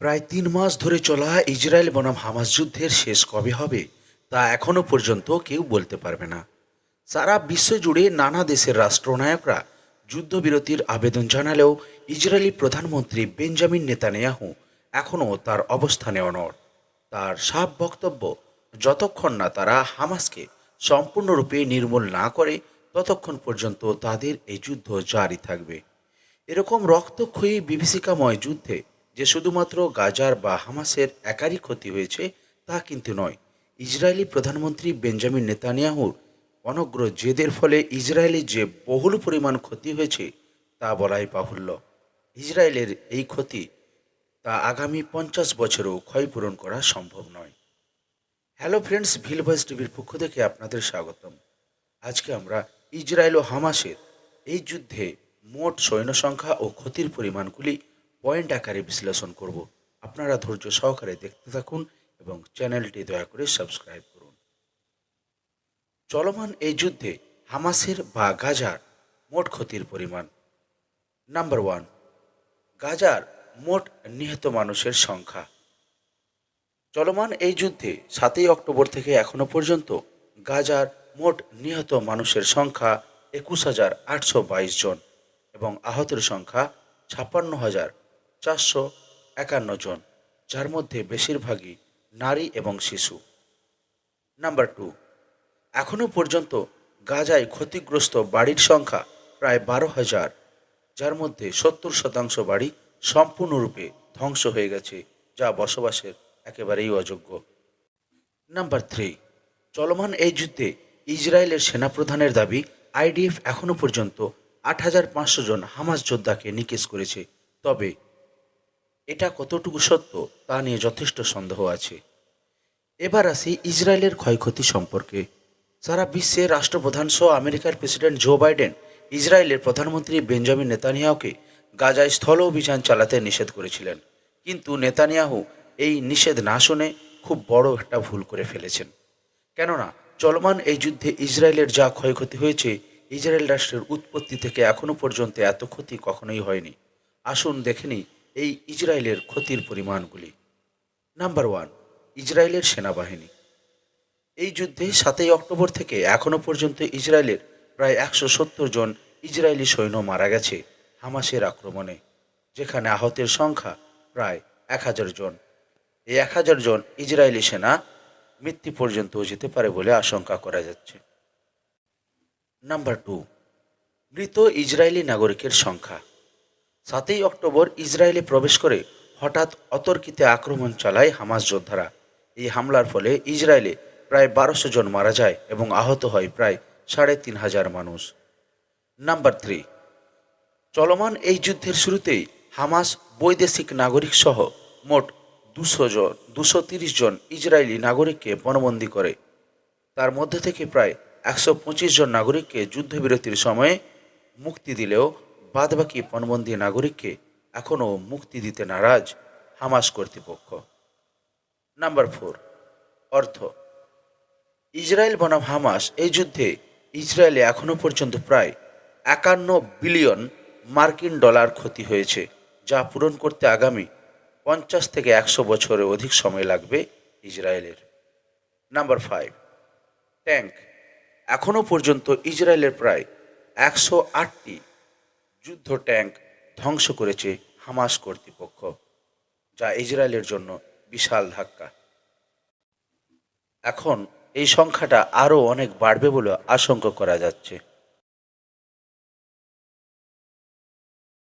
প্রায় তিন মাস ধরে চলা ইসরায়েল বনাম হামাস যুদ্ধের শেষ কবে হবে, তা এখনও পর্যন্ত কেউ বলতে পারবে না। সারা বিশ্ব জুড়ে নানা দেশের রাষ্ট্রনায়করা যুদ্ধবিরতির আবেদন জানালেও ইসরায়েলি প্রধানমন্ত্রী বেঞ্জামিন নেতানিয়াহু এখনও তার অবস্থানে অনড়। তার সাফ বক্তব্য, যতক্ষণ না তারা হামাসকে সম্পূর্ণরূপে নির্মূল না করে, ততক্ষণ পর্যন্ত তাদের এই যুদ্ধ জারি থাকবে। এরকম রক্তক্ষয়ী বিভীষিকাময় যুদ্ধে যে শুধুমাত্র গাজার বা হামাসের একারই ক্ষতি হয়েছে, তা কিন্তু নয়। ইসরায়েলি প্রধানমন্ত্রী বেঞ্জামিন নেতানিয়াহুর অনগ্র জেদের ফলে ইসরায়েলের যে বহুল পরিমাণ ক্ষতি হয়েছে, তা বলাই বাহুল্য। ইসরায়েলের এই ক্ষতি তা আগামী পঞ্চাশ বছরেও ক্ষয়পূরণ করা সম্ভব নয়। হ্যালো ফ্রেন্ডস ভিল ভয়েস টিভির পক্ষ থেকে আপনাদের স্বাগতম। আজকে আমরা ইসরায়েল ও হামাসের এই যুদ্ধে মোট সৈন্য সংখ্যা ও ক্ষতির পরিমাণগুলি পয়েন্ট আকারে বিশ্লেষণ করব। আপনারা ধৈর্য সহকারে দেখতে থাকুন এবং চ্যানেলটি দয়া করে সাবস্ক্রাইব করুন। চলমান এই যুদ্ধে হামাসের বা গাজার মোট ক্ষতির পরিমাণ। নাম্বার ওয়ান, গাজার মোট নিহত মানুষের সংখ্যা। চলমান এই যুদ্ধে সাতই অক্টোবর থেকে এখনও পর্যন্ত গাজার মোট নিহত মানুষের সংখ্যা একুশ হাজার আটশো বাইশ জন এবং আহতের সংখ্যা ছাপ্পান্ন হাজার চারশো একান্ন জন, যার মধ্যে বেশিরভাগই নারী এবং শিশু। নাম্বার টু এখনও পর্যন্ত গাজায় ক্ষতিগ্রস্ত বাড়ির সংখ্যা প্রায় বারো হাজার, যার মধ্যে সত্তর শতাংশ বাড়ি সম্পূর্ণরূপে ধ্বংস হয়ে গেছে, যা বসবাসের একেবারেই অযোগ্য। নাম্বার থ্রি, চলমান এই যুদ্ধে ইসরায়েলের সেনাপ্রধানের দাবি, আইডিএফ এখনও পর্যন্ত আট হাজার পাঁচশো জন হামাস যোদ্ধাকে নিকেশ করেছে। তবে এটা কতটুকু সত্য তা নিয়ে যথেষ্ট সন্দেহ আছে। এবার আসি ইসরায়েলের ক্ষয়ক্ষতি সম্পর্কে। সারা বিশ্বে রাষ্ট্রপ্রধান সহ আমেরিকার প্রেসিডেন্ট জো বাইডেন ইসরায়েলের প্রধানমন্ত্রী বেঞ্জামিন নেতানিয়াহুকে গাজায় স্থল অভিযান চালাতে নিষেধ করেছিলেন। কিন্তু নেতানিয়াহু এই নিষেধ না শুনে খুব বড় একটা ভুল করে ফেলেছেন। কেননা, চলমান এই যুদ্ধে ইসরায়েলের যা ক্ষয়ক্ষতি হয়েছে, ইসরায়েল রাষ্ট্রের উৎপত্তি থেকে এখনও পর্যন্ত এত ক্ষতি কখনোই হয়নি। আসুন দেখে নিই এই ইসরায়েলের ক্ষতির পরিমাণগুলি। নাম্বার ওয়ান ইসরায়েলের সেনাবাহিনী। এই যুদ্ধে সাতই অক্টোবর থেকে এখনও পর্যন্ত ইসরায়েলের প্রায় একশো সত্তর জন ইসরায়েলি সৈন্য মারা গেছে হামাসের আক্রমণে, যেখানে আহতের সংখ্যা প্রায় এক হাজার জন। এই এক হাজার জন ইসরায়েলি সেনা মৃত্যু পর্যন্ত যেতে পারে বলে আশঙ্কা করা যাচ্ছে। নাম্বার টু মৃত ইসরায়েলি নাগরিকের সংখ্যা। সাতই অক্টোবর ইসরায়েলে প্রবেশ করে হঠাৎ অতর্কিতে আক্রমণ চালায় হামাস যোদ্ধারা। এই হামলার ফলে ইসরায়েলে প্রায় বারোশো জন মারা যায় এবং আহত হয় প্রায় সাড়ে তিন হাজার মানুষ। নাম্বার থ্রি, চলমান এই যুদ্ধের শুরুতেই হামাস বৈদেশিক নাগরিক সহ মোট দুশো জন, দুশো তিরিশ জন ইসরায়েলি নাগরিককে পণবন্দি করে। তার মধ্যে থেকে প্রায় একশো পঁচিশ জন নাগরিককে যুদ্ধবিরতির সময়ে মুক্তি দিলেও বাদবাকি পণবন্দি নাগরিককে এখনও মুক্তি দিতে নারাজ হামাস কর্তৃপক্ষ। নাম্বার ফোর, অর্থ। ইসরায়েল বনাম হামাস এই যুদ্ধে ইসরায়েলে এখনও পর্যন্ত প্রায় একান্ন বিলিয়ন মার্কিন ডলার ক্ষতি হয়েছে, যা পূরণ করতে আগামী পঞ্চাশ থেকে একশো বছরের অধিক সময় লাগবে ইসরায়েলের। নাম্বার ফাইভ ট্যাঙ্ক এখনও পর্যন্ত ইসরায়েলের প্রায় একশো আটটি যুদ্ধ ট্যাঙ্ক ধ্বংস করেছে হামাস কর্তৃপক্ষ, যা ইসরায়েলের জন্য বিশাল ধাক্কা। এখন এই সংখ্যাটা আরও অনেক বাড়বে বলে আশঙ্কা করা যাচ্ছে।